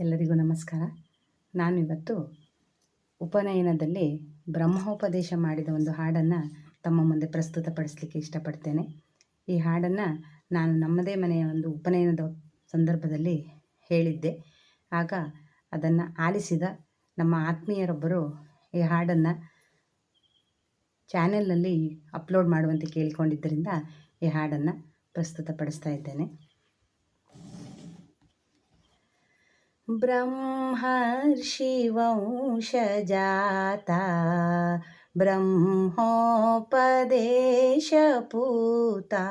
ಎಲ್ಲರಿಗೂ ನಮಸ್ಕಾರ. ನಾನು ಇವತ್ತು ಉಪನಯನದಲ್ಲಿ ಬ್ರಹ್ಮೋಪದೇಶ ಮಾಡಿದ ಒಂದು ಹಾಡನ್ನು ತಮ್ಮ ಮುಂದೆ ಪ್ರಸ್ತುತಪಡಿಸಲಿಕ್ಕೆ ಇಷ್ಟಪಡ್ತೇನೆ. ಈ ಹಾಡನ್ನು ನಾನು ನಮ್ಮದೇ ಮನೆಯ ಒಂದು ಉಪನಯನದ ಸಂದರ್ಭದಲ್ಲಿ ಹೇಳಿದ್ದೆ. ಆಗ ಅದನ್ನು ಆಲಿಸಿದ ನಮ್ಮ ಆತ್ಮೀಯರೊಬ್ಬರು ಈ ಹಾಡನ್ನು ಚಾನೆಲ್ನಲ್ಲಿ ಅಪ್ಲೋಡ್ ಮಾಡುವಂತೆ ಕೇಳಿಕೊಂಡಿದ್ದರಿಂದ ಈ ಹಾಡನ್ನು ಪ್ರಸ್ತುತಪಡಿಸ್ತಾ ಇದ್ದೇನೆ. ब्रह्मर्षिवंशजाता ब्रह्मोपदेशपूता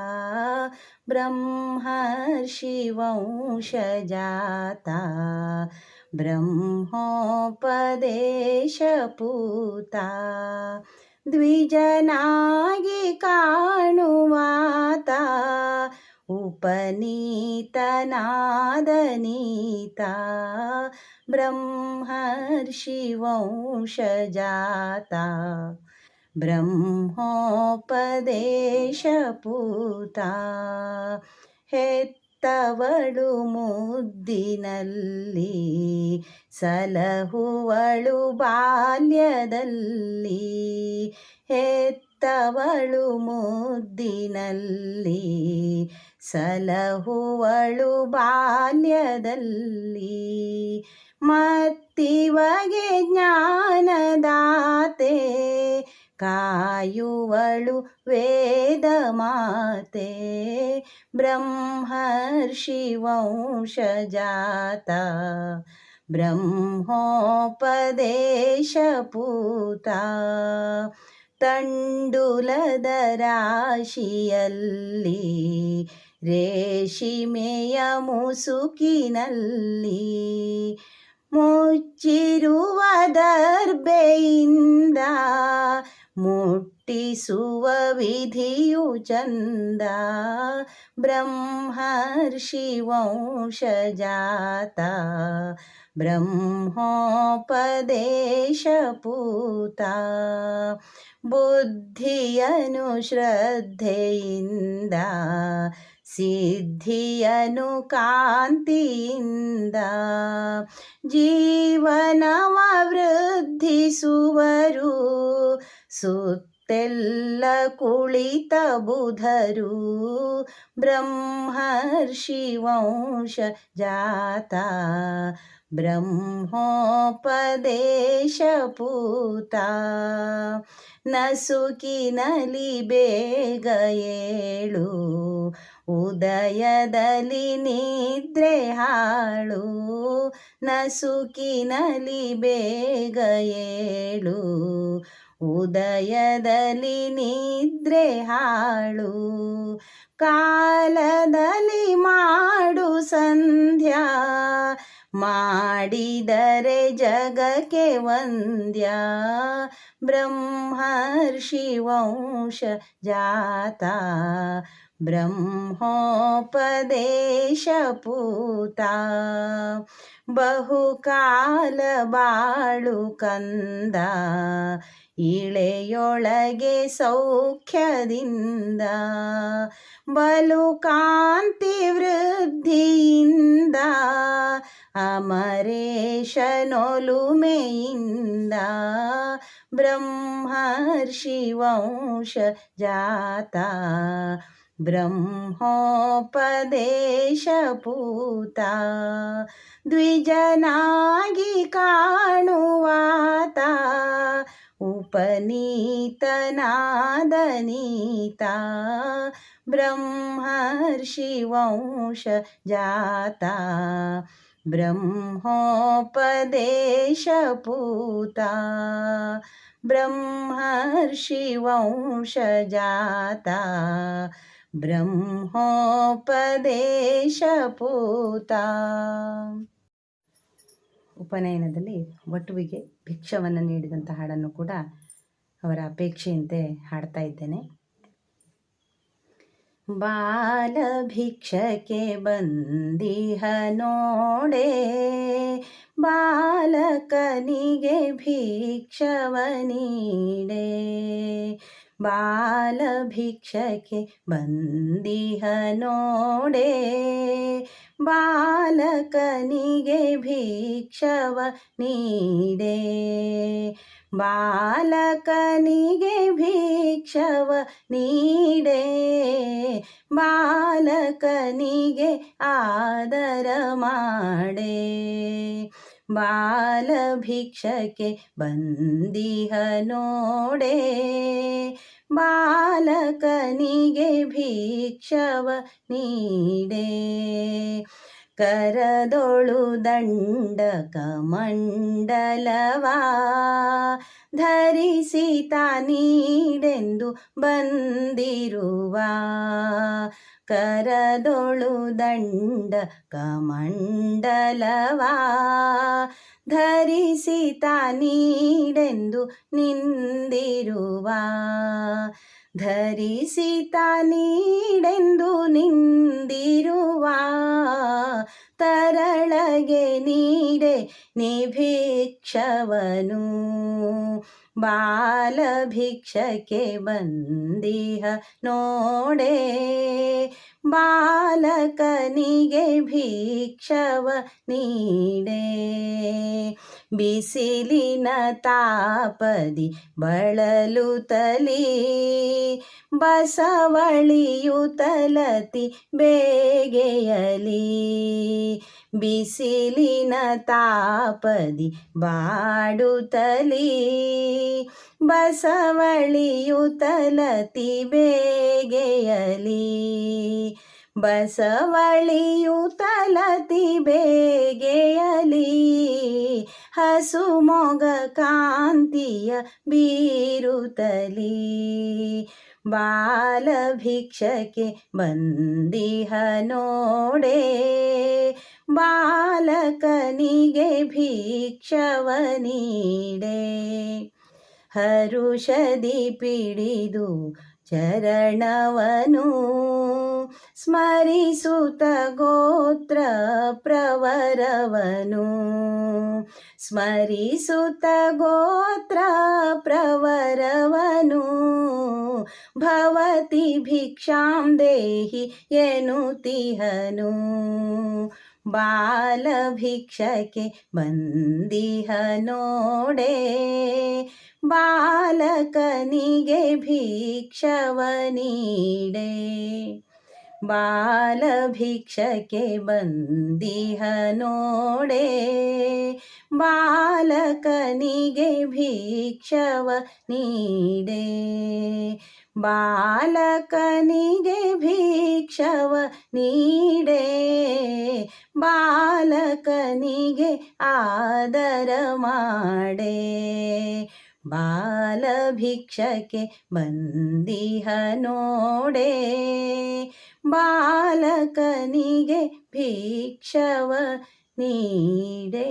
ब्रह्मर्षिवंशजाता ब्रह्मोपदेशपूता। द्विजनायि काणुमाता उपनीतनादनीता ब्रह्मर्षिवंशजाता ಬ್ರಹ್ಮೋಪದೇಶಪೂತ ಹೆತ್ತವಳು ಮುದ್ದಿನಲ್ಲಿ ಸಲಹುವಳು ಬಾಲ್ಯದಲ್ಲಿ ಹೆತ್ತವಳು ಮುದ್ದಿನಲ್ಲಿ ಸಲಹುವಳು ಬಾಲ್ಯದಲ್ಲಿ ಮತ್ತಿವಗೆ ಜ್ಞಾನದಾತೆ ಕಾಯುವಳು ವೇದ ಮಾತೆ ಬ್ರಹ್ಮರ್ಷಿ ವಂಶಜಾತ ಬ್ರಹ್ಮೋಪದೇಶಪೂತ ತಂಡುಲದ ರಾಶಿಯಲ್ಲಿ ರೇಷಿಮೆಯ ಮುಸುಕಿನಲ್ಲಿ ಮುಚ್ಚಿರುವ ದರ್ಬೆಯಿಂದ ಮುಟ್ಟಿಸುವ ವಿಧಿಯು ಚಂದ ಬ್ರಹ್ಮರ್ಷಿ ವಂಶಜಾತ ಬ್ರಹ್ಮೋಪದೇಶಪೂತ ಬುದ್ಧಿಯನು ಶ್ರದ್ಧೆಯಿಂದ ಸಿದ್ಧಿಯನು ಕಾಂತಿಯಿಂದ ಜೀವನವ ವೃದ್ಧಿಸುವರು. ಸುತ್ತೆಲ್ಲ ಕುಳಿತ ಬುಧರು. ಬ್ರಹ್ಮರ್ಷಿ ವಂಶ ಜಾತ. ಬ್ರಹ್ಮೋಪದೇಶಪೂತ ನಸುಕಿನಲಿ ಬೇಗ ಏಳು, ಉದಯದಲ್ಲಿ ನಿದ್ರೆ ಹಾಳು ನಸುಕಿನಲಿ ಬೇಗ ಏಳು, ಉದಯದಲ್ಲಿ ನಿದ್ರೆ ಹಾಳು, ಕಾಲದಲ್ಲಿ ಮಾಡು ಸಂಧ್ಯಾ ಮಾಡಿದರೆ ಜಗಕ್ಕೆ ವಂದ್ಯ. ಬ್ರಹ್ಮರ್ಷಿ ವಂಶ ಜಾತ. ಬ್ರಹ್ಮೋಪದೇಶ ಪೂತ. ಬಹುಕಾಲ ಬಾಳು ಕಂದ. ಇಳೆಯೊಳಗೆ ಸೌಖ್ಯದಿಂದ. ಬಲು ಕಾಂತಿ ವೃದ್ಧಿಯಿಂದ. ಅಮರೇಶನೊಲುಮೆಯಿಂದ ಬ್ರಹ್ಮರ್ಷಿ ವಂಶ ಜಾತ ಬ್ರಹ್ಮೋಪದೇಶಪೂತ ದ್ವಿಜನಾಗಿ ಕಾಣುವಾತ उपनीतनादनीता ब्रह्मर्षि वंश जाता ब्रह्मोपदेशपूता ब्रह्मर्षि वंश जाता ಬ್ರಹ್ಮೋಪದೇಶಪೂತ ಉಪನಯನದಲ್ಲಿ ವಟುವಿಗೆ ಭಿಕ್ಷವನ್ನು ನೀಡಿದಂಥ ಹಾಡನ್ನು ಕೂಡ ಅವರ ಅಪೇಕ್ಷೆಯಂತೆ ಹಾಡ್ತಾ ಇದ್ದೇನೆ ബാലഭിക്ഷയ്ക്ക് ബന്ദിഹനോടെ ബാലകനിಗೆ ഭിക്ഷവനീടെ ബാലഭിക്ഷയ്ക്ക് ബന്ദിഹനോടെ ബാലകനിಗೆ ഭിക്ഷവനീടെ ಬಾಲಕನಿಗೆ ಭಿಕ್ಷವ ನೀಡೆ. ಬಾಲಕನಿಗೆ ಆದರ ಮಾಡೆ. ಬಾಲ ಭಿಕ್ಷಕ್ಕೆ ಬಂದಿಹ ನೋಡೆ ಬಾಲಕನಿಗೆ ಭಿಕ್ಷವ ನೀಡೆ. ಕರದೊಳು ದಂಡ ಕಮಂಡಲವಾ ಧರಿಸಿ ನೀಡೆಂದು ಬಂದಿರುವ ಕರದೊಳು ದಂಡ ಕಮಂಡಲವಾ ಧರಿಸಿ ನೀಡೆಂದು ನಿಂದಿರುವ ಧರಿಸಿ ನೀಡೆಂದು ನಿಂದಿರುವ ತರಳಗೆ ನೀಡೆ ನಿಭಿಕ್ಷವನು. ಬಾಲ ಭಿಕ್ಷಕ್ಕೆ ಬಂದಿಹ ನೋಡೆ. ಬಾಲಕನಿಗೆ ಭಿಕ್ಷವ ನೀಡೆ. ಬಿಸಿಲಿನ ತಾಪದಿ ಬಳಲುತ್ತಲೀ ಬಸವಳಿಯುತಲತಿ ಬೇಗೆಯಲಿ. ಬಿಸಿಲಿನ ತಾಪದಿ ಬಾಡುತ್ತಲಿ ಬಸವಳಿಯುತ್ತಲತಿ ಬೇಗೆಯಲಿ. ಬಸವಳಿಯುತ್ತಲತಿ ಬೇಗೆಯಲಿ, ಹಸು ಮೊಗ ಕಾಂತಿಯ ಬೀರುತ್ತಲಿ ಬಾಲ ಭಿಕ್ಷಕೆ ಬಂದಿಹ ನೋಡೆ ಬಾಲಕನಿಗೆ ಭಿಕ್ಷವ ನೀಡೆ. ಹರುಷದಿ ಪಿಡಿದು ಚರಣವನು. ಸ್ಮರಿಸುತ ಗೋತ್ರ ಪ್ರವರವನು. ಸ್ಮರಿಸುತ ಗೋತ್ರ ಪ್ರವರವನು. ಭವತಿ ಭಿಕ್ಷಾಂ ದೇಹಿ ಎನ್ನುತಿಹನು ಬಾಲಭಿಕ್ಷಕೆ ಬಂದಿಹ ನೋಡೆ ಬಾಲಕನಿಗೆ ಭಿಕ್ಷವ ನೀಡೆ ಬಾಲ ಭಿಕ್ಷಕ್ಕೆ ಬಂದಿಹ ನೋಡೆ ಬಾಲಕನಿಗೆ ಭಿಕ್ಷವ ನೀಡೆ ಬಾಲಕನಿಗೆ ಭಿಕ್ಷವ ನೀಡೆ ಬಾಲಕನಿಗೆ ಆದರ ಮಾಡೆ ಬಾಲ ಭಿಕ್ಷಕ್ಕೆ ಬಂದಿಹ ನೋಡೆ. ಬಾಲಕನಿಗೆ ಭಿಕ್ಷವ ನೀಡೆ.